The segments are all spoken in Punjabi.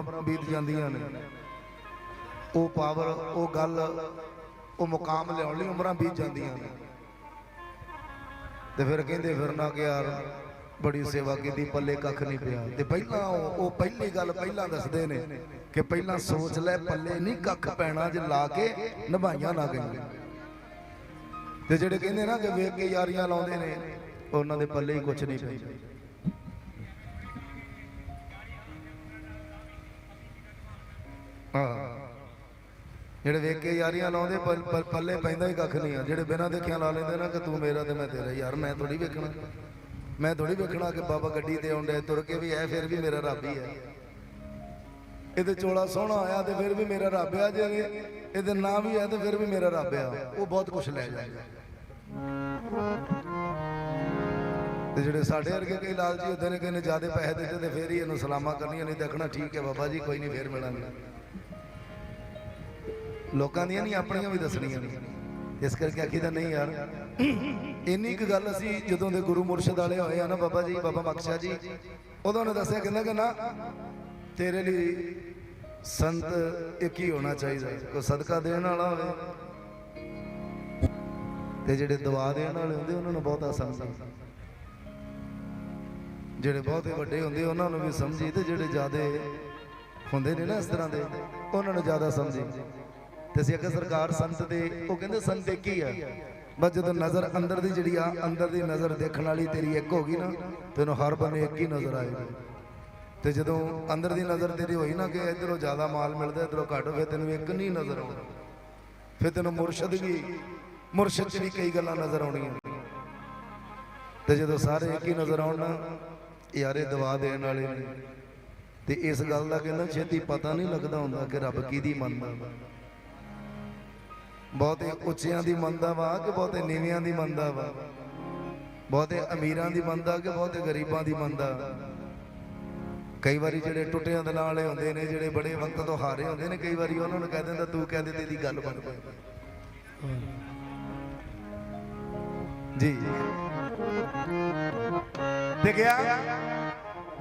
ਬੀਤ ਜਾਂਦੀਆਂ ਨੇ। ਉਹ ਪਾਵਰ, ਉਹ ਗੱਲ, ਉਹ ਮੁਕਾਮ ਲਿਆਉਣ ਲਈ ਉਮਰਾਂ ਬੀਤ ਜਾਂਦੀਆਂ ਨੇ। ਤੇ ਫਿਰ ਕਹਿੰਦੇ ਫਿਰਨਾ ਕਿ ਯਾਰ, ਬੜੀ ਸੇਵਾ ਕੀਤੀ, ਪੱਲੇ ਕੱਖ ਨਹੀਂ ਪਿਆ। ਤੇ ਪਹਿਲਾਂ ਉਹ ਉਹ ਪਹਿਲੀ ਗੱਲ ਪਹਿਲਾਂ ਦੱਸਦੇ ਨੇ ਕਿ ਪਹਿਲਾਂ ਸੋਚ ਲੈ, ਪੱਲੇ ਨਹੀਂ ਕੱਖ ਪੈਣਾ ਜੇ ਲਾ ਕੇ ਨਿਭਾਈਆਂ ਨਾ ਗਈਆਂ। ਤੇ ਜਿਹੜੇ ਕਹਿੰਦੇ ਨਾ ਕਿ ਵੇਖ ਕੇ ਯਾਰੀਆਂ ਲਾਉਂਦੇ ਨੇ, ਉਹਨਾਂ ਦੇ ਪੱਲੇ ਹੀ ਕੁਝ ਨਹੀਂ ਪੈਂਦਾ ਹਾਂ। ਜਿਹੜੇ ਵੇਖ ਕੇ ਯਾਰੀਆਂ ਲਾਉਂਦੇ, ਪਰ ਪੱਲੇ ਪੈਂਦਾ ਹੀ ਕੱਖ ਨਹੀਂ ਆ। ਜਿਹੜੇ ਬਿਨਾਂ ਦੇਖਿਆ ਲਾ ਲੈਂਦੇ ਨਾ ਕਿ ਤੂੰ ਮੇਰਾ ਤੇ ਮੈਂ ਤੇਰਾ ਯਾਰ, ਮੈਂ ਥੋੜੀ ਵੇਖਣਾ। ਮੈਂ ਥੋੜੀ ਵੇਖਣਾ ਕਿ ਬਾਬਾ ਗੱਡੀ ਤੇ ਆਉਂਦਾ, ਤੁਰ ਕੇ ਵੀ ਐ ਫਿਰ ਵੀ ਮੇਰਾ ਰੱਬ ਹੀ ਹੈ ਇਹਦੇ ਚੋਲਾ ਸੋਹਣਾ ਆਇਆ ਤੇ ਫਿਰ ਵੀ ਮੇਰਾ ਰੱਬ ਆ ਜੇ। ਇਹਦੇ ਨਾਂ ਵੀ ਹੈ ਤੇ ਫਿਰ ਵੀ ਮੇਰਾ ਰੱਬ ਆ। ਉਹ ਬਹੁਤ ਕੁਝ ਲੈ ਜਾਂਦਾ। ਤੇ ਜਿਹੜੇ ਸਾਡੇ ਵਰਗੇ ਕਈ ਲਾਲਚੀ ਹੁੰਦੇ ਨੇ ਕਿ ਇਹਨੇ ਜ਼ਿਆਦਾ ਪੈਸੇ ਦਿੱਤੇ ਤੇ ਫੇਰ ਹੀ ਇਹਨੂੰ ਸਲਾਮਾਂ ਕਰਨੀਆਂ, ਨਹੀਂ ਦੇਖਣਾ ਠੀਕ ਹੈ ਬਾਬਾ ਜੀ, ਕੋਈ ਨਹੀਂ, ਫੇਰ ਮਿਲਾਂਗੇ। ਲੋਕਾਂ ਦੀਆਂ ਨਹੀਂ, ਆਪਣੀਆਂ ਵੀ ਦੱਸਣੀਆਂ ਨੇ। ਇਸ ਕਰਕੇ ਆਖੀਦਾ ਨਹੀਂ ਯਾਰ। ਇੰਨੀ ਕੁ ਗੱਲ ਅਸੀਂ ਜਦੋਂ ਦੇ ਗੁਰੂ ਮੁਰਸ਼ਿਦ ਵਾਲੇ ਹੋਏ ਆ ਨਾ ਬਾਬਾ ਜੀ, ਬਾਬਾ ਬਖਸ਼ਾ ਜੀ, ਉਦੋਂ ਨੇ ਦੱਸਿਆ ਕਹਿੰਦਾ ਕਿ ਨਾ, ਤੇਰੇ ਲਈ ਸੰਤ ਇੱਕ ਹੀ ਹੋਣਾ ਚਾਹੀਦਾ, ਕੋਈ ਸਦਕਾ ਦੇਣ ਵਾਲਾ ਹੋਵੇ। ਤੇ ਜਿਹੜੇ ਦਵਾ ਦੇਣ ਵਾਲੇ ਹੁੰਦੇ, ਉਹਨਾਂ ਨੂੰ ਬਹੁਤਾ ਸਮਝੀ ਜਿਹੜੇ ਬਹੁਤੇ ਵੱਡੇ ਹੁੰਦੇ, ਉਹਨਾਂ ਨੂੰ ਵੀ ਸਮਝੀ ਤੇ ਜਿਹੜੇ ਜ਼ਿਆਦੇ ਹੁੰਦੇ ਨੇ ਨਾ ਇਸ ਤਰ੍ਹਾਂ ਦੇ, ਉਹਨਾਂ ਨੂੰ ਜ਼ਿਆਦਾ ਸਮਝੀ। ਤੇ ਅਸੀਂ ਅੱਗੇ ਸਰਕਾਰ ਸੰਤ ਦੇ। ਉਹ ਕਹਿੰਦੇ, ਸੰਤ ਇੱਕ ਹੀ ਆ। ਬਸ ਜਦੋਂ ਨਜ਼ਰ ਅੰਦਰ ਦੀ ਜਿਹੜੀ ਆ, ਅੰਦਰ ਦੀ ਨਜ਼ਰ ਦੇਖਣ ਵਾਲੀ ਤੇਰੀ ਇੱਕ ਹੋ ਗਈ ਨਾ, ਤੈਨੂੰ ਹਰ ਬੰਨੇ ਇੱਕ ਹੀ ਨਜ਼ਰ ਆਏਗੀ। ਤੇ ਜਦੋਂ ਅੰਦਰ ਦੀ ਨਜ਼ਰ ਤੇਰੀ ਹੋਈ ਨਾ ਕਿ ਇਧਰੋਂ ਜ਼ਿਆਦਾ ਮਾਲ ਮਿਲਦਾ, ਇਧਰੋਂ ਘੱਟ ਫਿਰ ਤੈਨੂੰ ਇੱਕ ਨਹੀਂ ਨਜ਼ਰ ਆਉਣਾ। ਫਿਰ ਤੈਨੂੰ ਮੁਰਸ਼ਦ ਵੀ, ਮੁਰਸ਼ਦ 'ਚ ਵੀ ਕਈ ਗੱਲਾਂ ਨਜ਼ਰ ਆਉਣੀਆਂ। ਤੇ ਜਦੋਂ ਸਾਰੇ ਇੱਕ ਹੀ ਨਜ਼ਰ ਆਉਣ ਨਾ, ਯਾਰੇ ਦਵਾ ਦੇਣ ਵਾਲੇ ਨੇ। ਤੇ ਇਸ ਗੱਲ ਦਾ ਕਹਿੰਦਾ, ਛੇਤੀ ਪਤਾ ਨਹੀਂ ਲੱਗਦਾ ਹੁੰਦਾ ਕਿ ਰੱਬ ਕਿਹਦੀ ਮੰਨਦਾ ਬਹੁਤੇ ਉੱਚਿਆਂ ਦੀ ਮੰਦਾ ਵਾ ਕਿ ਬਹੁਤੇ ਨੀਵਿਆਂ ਦੀ ਮੰਨਦਾ ਵਾ? ਬਹੁਤੇ ਅਮੀਰਾਂ ਦੀ ਮੰਦਾ ਕਿ ਬਹੁਤੇ ਗਰੀਬਾਂ ਦੀ ਮੰਦਾ? ਕਈ ਵਾਰੀ ਜਿਹੜੇ ਟੁੱਟਿਆਂ ਦੇ ਨਾਲ ਹੁੰਦੇ ਨੇ, ਜਿਹੜੇ ਬੜੇ ਵਕਤ ਤੋਂ ਹਾਰੇ ਹੁੰਦੇ ਨੇ, ਕਈ ਵਾਰੀ ਉਹਨਾਂ ਨੂੰ ਕਹਿ ਦਿੰਦਾ, ਤੂੰ ਕਹਿ ਦੇ, ਤੇਰੀ ਗੱਲ ਬਣ ਪਈ ਜੀ। ਤੇ ਗਿਆ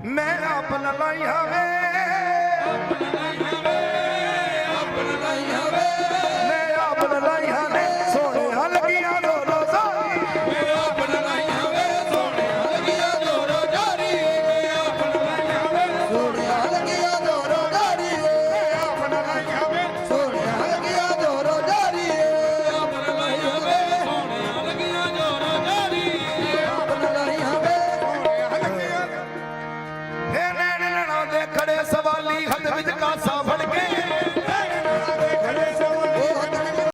ਮੈਂ ਆਪ ਲਲਾਈ ਹਾਵੇ।